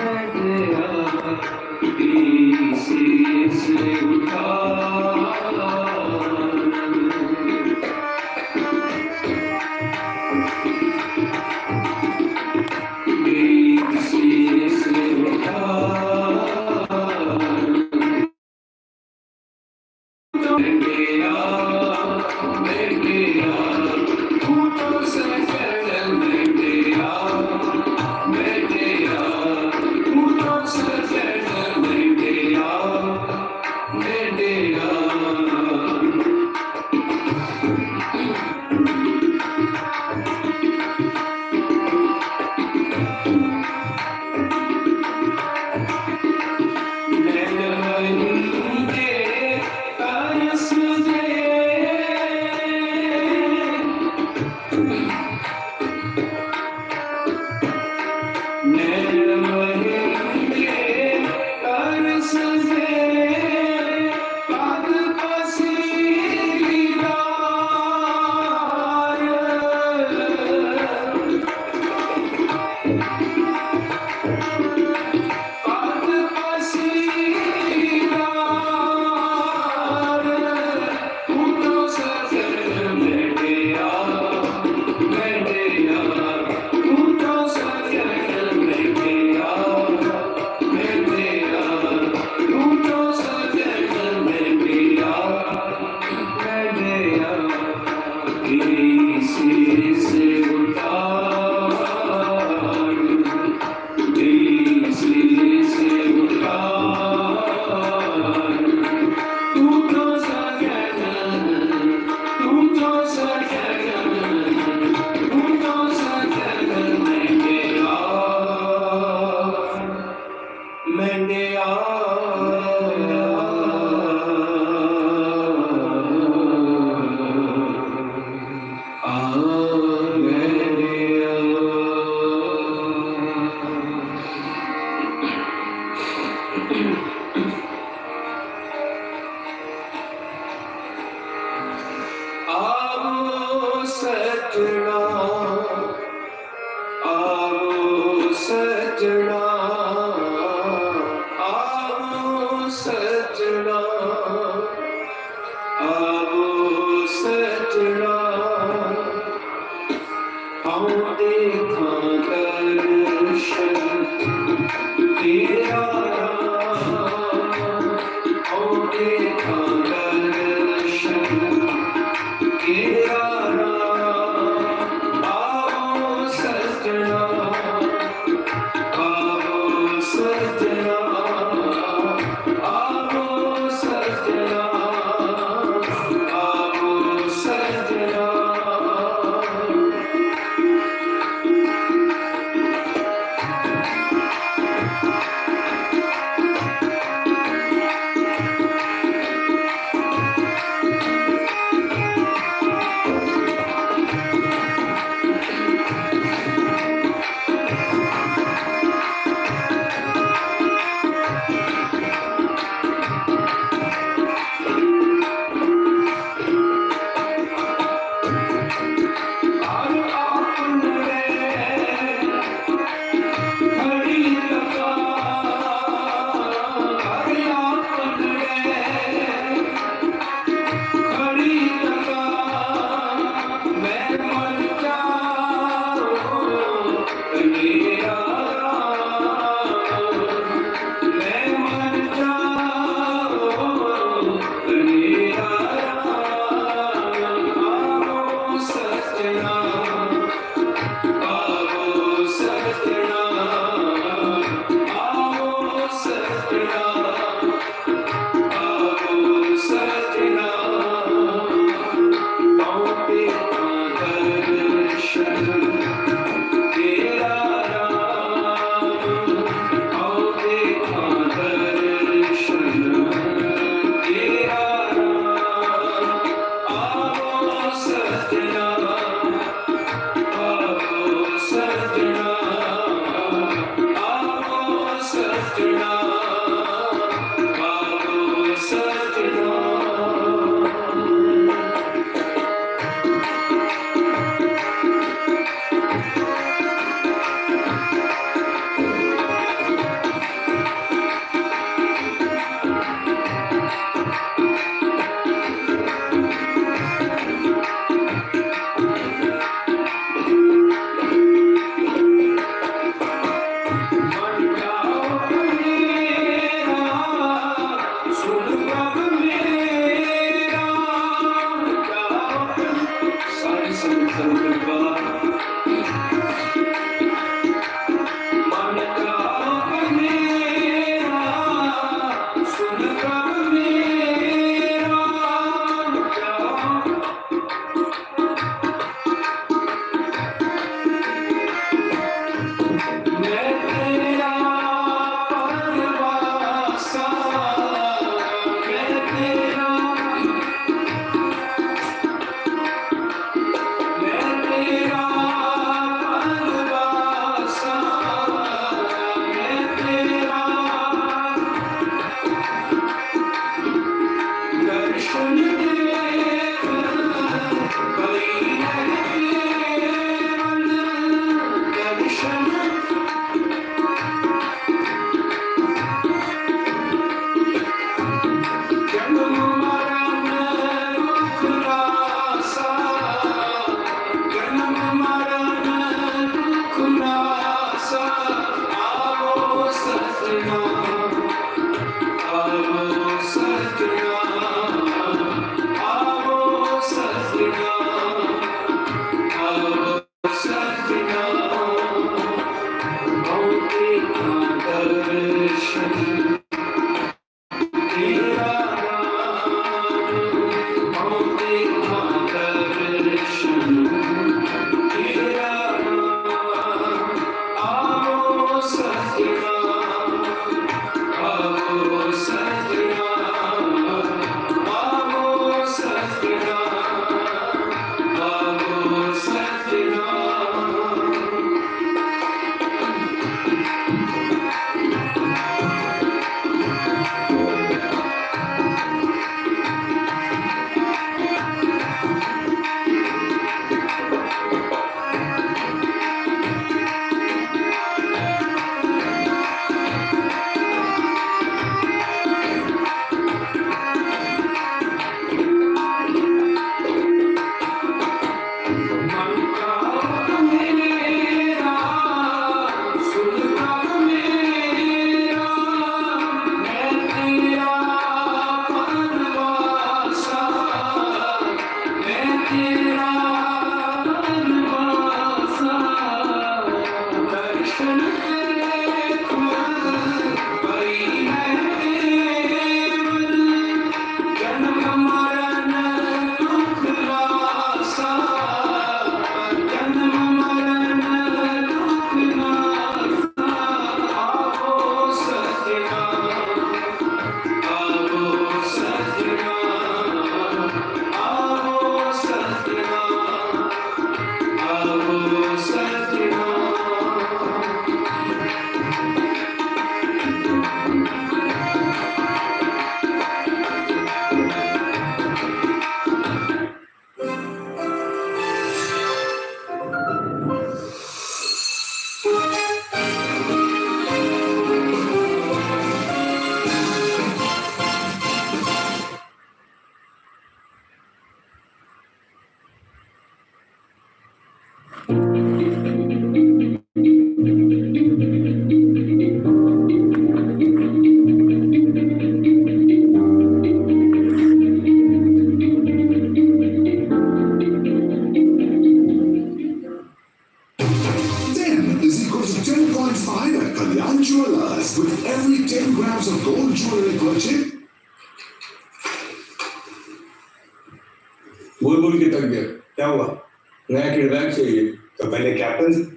Happy birthday. Música So when it happens,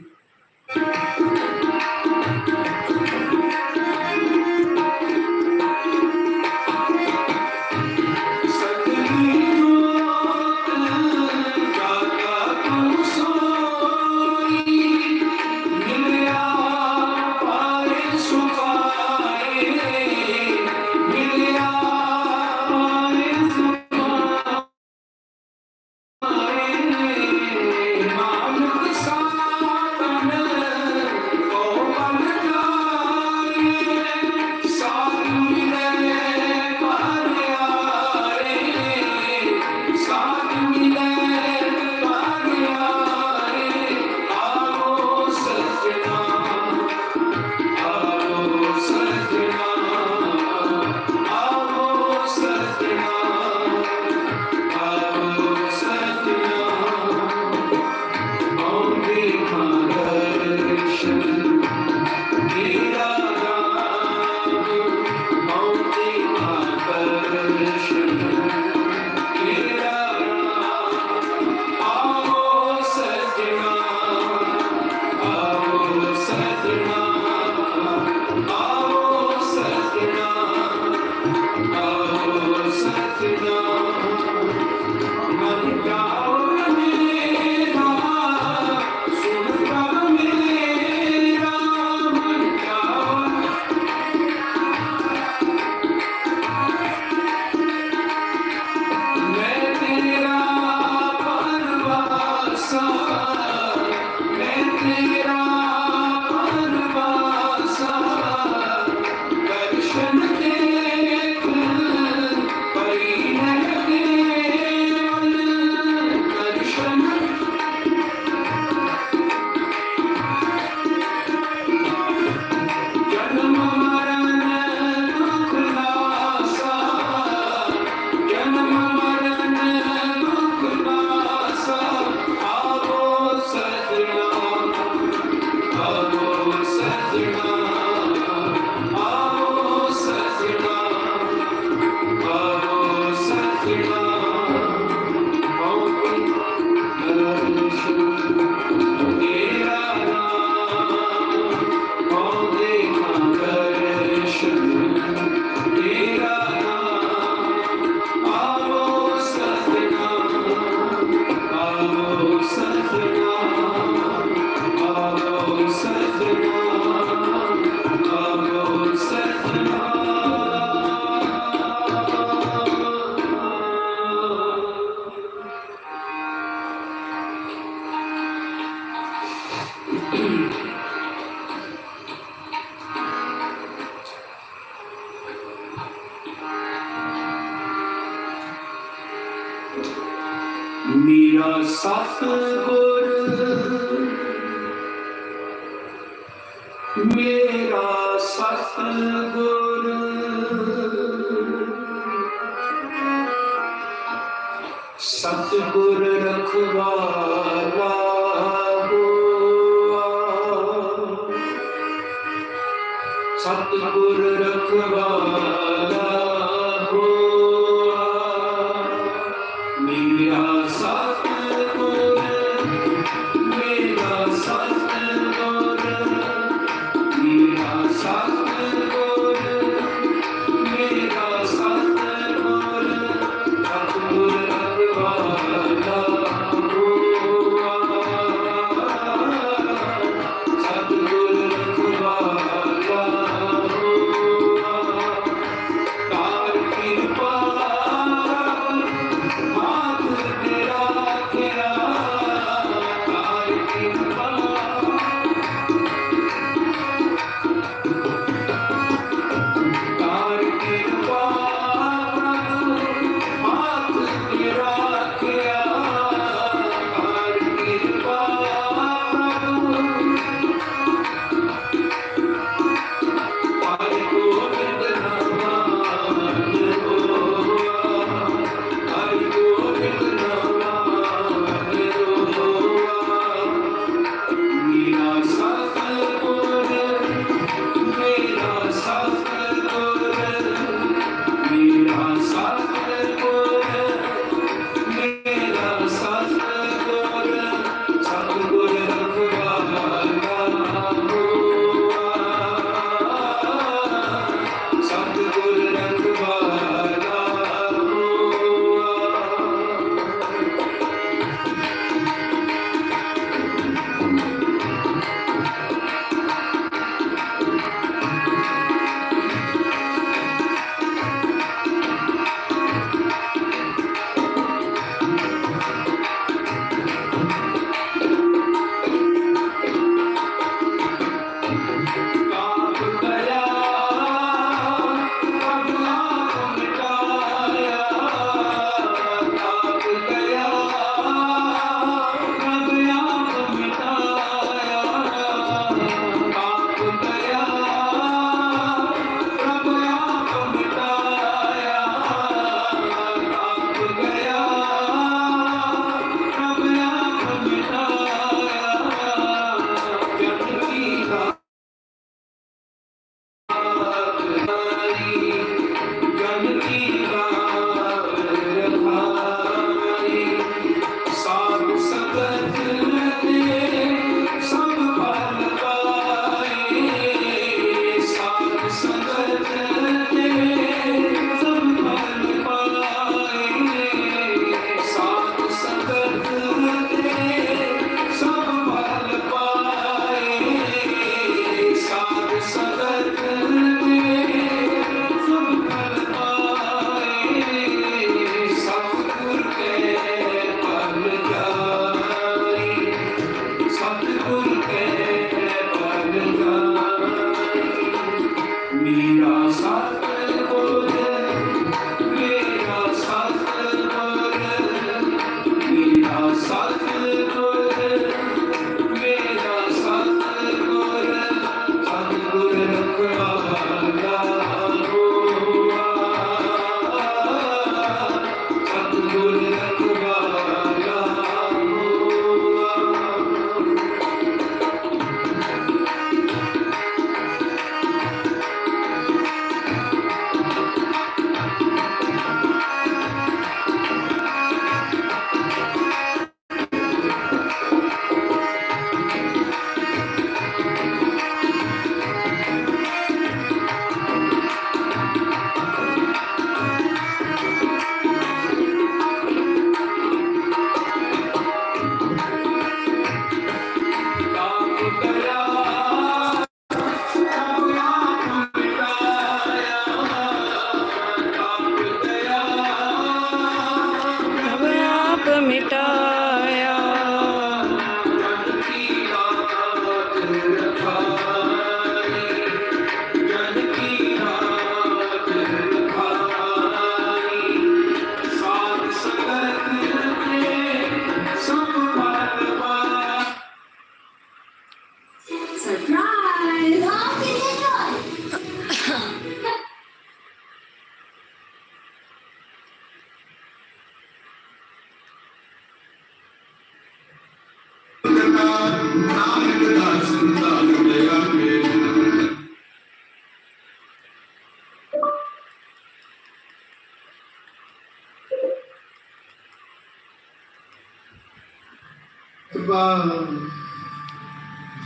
ਰਤਬਾ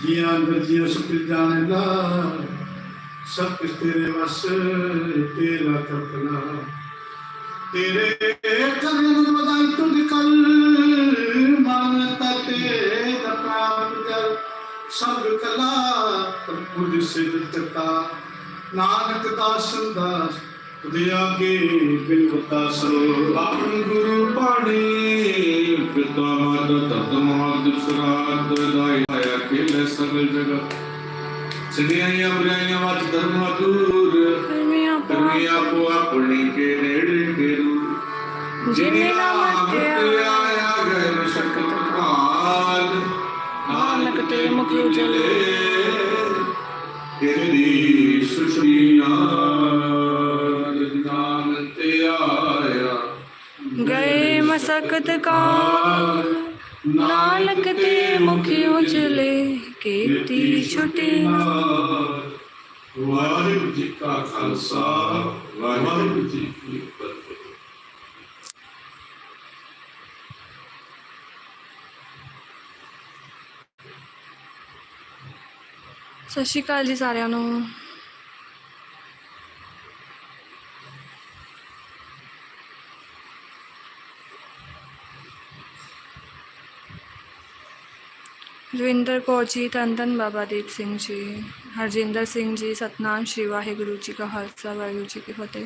ਜੀਆਂ ਅੰਦਰ ਜੀਉ ਸੁਖ ਜਾਣੇ ਲਾ। ਸਭ ਕੁਛ ਤੇਰੇ ਵਸ, ਤੇਰਾ ਤਪਨਾ। ਤੇਰੇ ਕਰੇ ਨੂੰ ਵਧਾਈ ਤੁਧ ਕਲ। ਮਨ ਤਤੇ ਦਪਾਪ ਜਲ। ਸਭ ਕਲਾ ਪ੍ਰਭੁ ਸਿਦਤਤਾ ਨਾਨਕ ਦਾਸਨ ਦਾਸ ਤੁਦੇ ਆਗੇ ਬਿਨਵਤਾ ਸਰੋ। ਆਪਨ ਗੁਰੂ ਬਾਣੀ ਪਿਤਾ ਮਾਤ ਤਤ ਮਾਤ ਸਰਾਤ ਦਾਇ ਆਇਆ ਖੇਲੇ ਸਗਲ ਜਗਤ। ਸਿਨਿਆਇਆ ਬੁਰਾਈਆਂ ਵਾਚ ਧਰਮ ਦੂਰ। ਕਰਮੀ ਆਪਾ ਆਪੋ। ਆਪਣੀ ਕੇ ਨੇੜੇ ਫੇਰੂ ਜਿਨੇ ਨਾਮ ਤੇ ਆਇਆ ਗਏ ਮਸ਼ਕਤ ਕਾਲ। ਨਾਨਕ ਤੇ ਮੁਖ ਉਜਲੇ। ਤੇਰੀ ਸੁਸ਼ਰੀਆਂ ਗਏ ਮਸਕਤ ਕਾਲ। ਨਾਨਕ ਤੇ ਮੁਖ ਉਜਲੇ ਕੀਤੀ ਛੁਟੀ। ਵਾਹਿਗੁਰੂ ਜੀ ਕਾ ਖਾਲਸਾ ਵਾਹਿਗੁਰੂ ਜੀ ਕੀ ਫਤਿਹ। ਸਤਿ ਸ਼੍ਰੀ ਅਕਾਲ ਜੀ ਸਾਰਿਆਂ ਨੂੰ। ਰਵਿੰਦਰ ਕੌਰ ਜੀ ਧੰਨ ਧੰਨ ਬਾਬਾ ਦੀਪ ਸਿੰਘ ਜੀ, ਹਰਜਿੰਦਰ ਸਿੰਘ ਜੀ, ਸਤਨਾਮ ਸ਼੍ਰੀ ਵਾਹਿਗੁਰੂ ਜੀ ਕਾ ਖਾਲਸਾ, ਵਾਹਿਗੁਰੂ ਜੀ ਕੀ ਫਤਿਹ।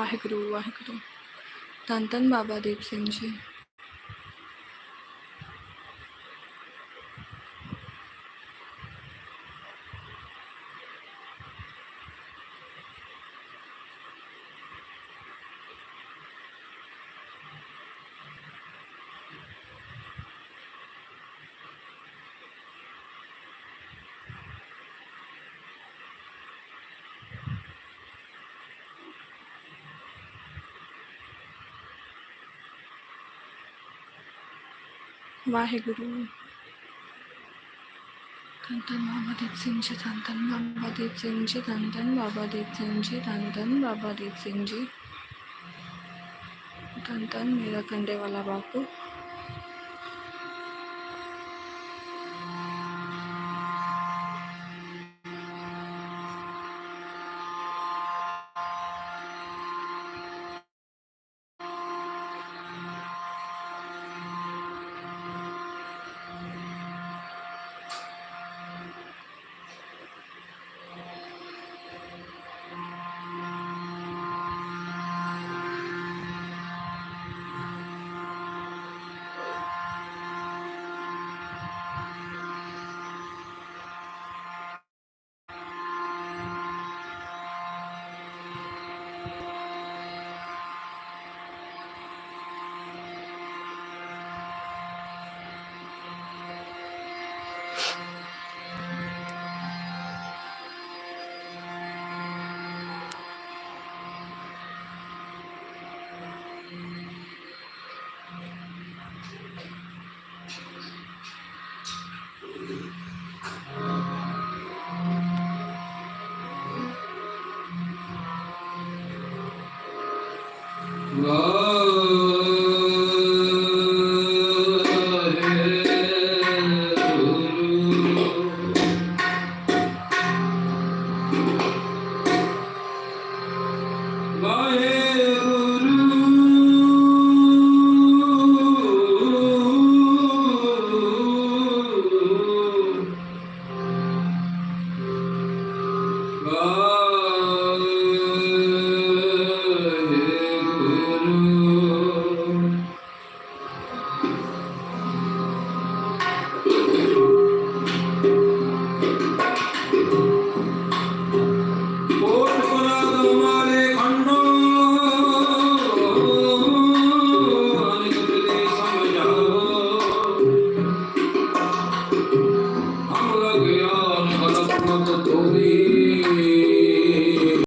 ਵਾਹਿਗੁਰੂ ਵਾਹਿਗੁਰੂ। ਧੰਨ ਧੰਨ ਬਾਬਾ ਦੀਪ ਸਿੰਘ ਜੀ। ਵਾਹਿਗੁਰੂ ਧੰਨ ਧੰਨ ਬਾਬਾ ਦੀਪ ਸਿੰਘ ਜੀ ਧੰਨ ਧੰਨ ਬਾਬਾ ਦੀਪ ਸਿੰਘ ਜੀ ਧੰਨ ਧੰਨ ਬਾਬਾ ਦੀਪ ਸਿੰਘ ਜੀ ਧੰਨ ਧੰਨ ਬਾਬਾ ਦੀਪ ਸਿੰਘ ਜੀ ਧੰਨ ਧੰਨ ਮੇਰਾ ਕੰਡੇ ਵਾਲਾ ਬਾਪੂ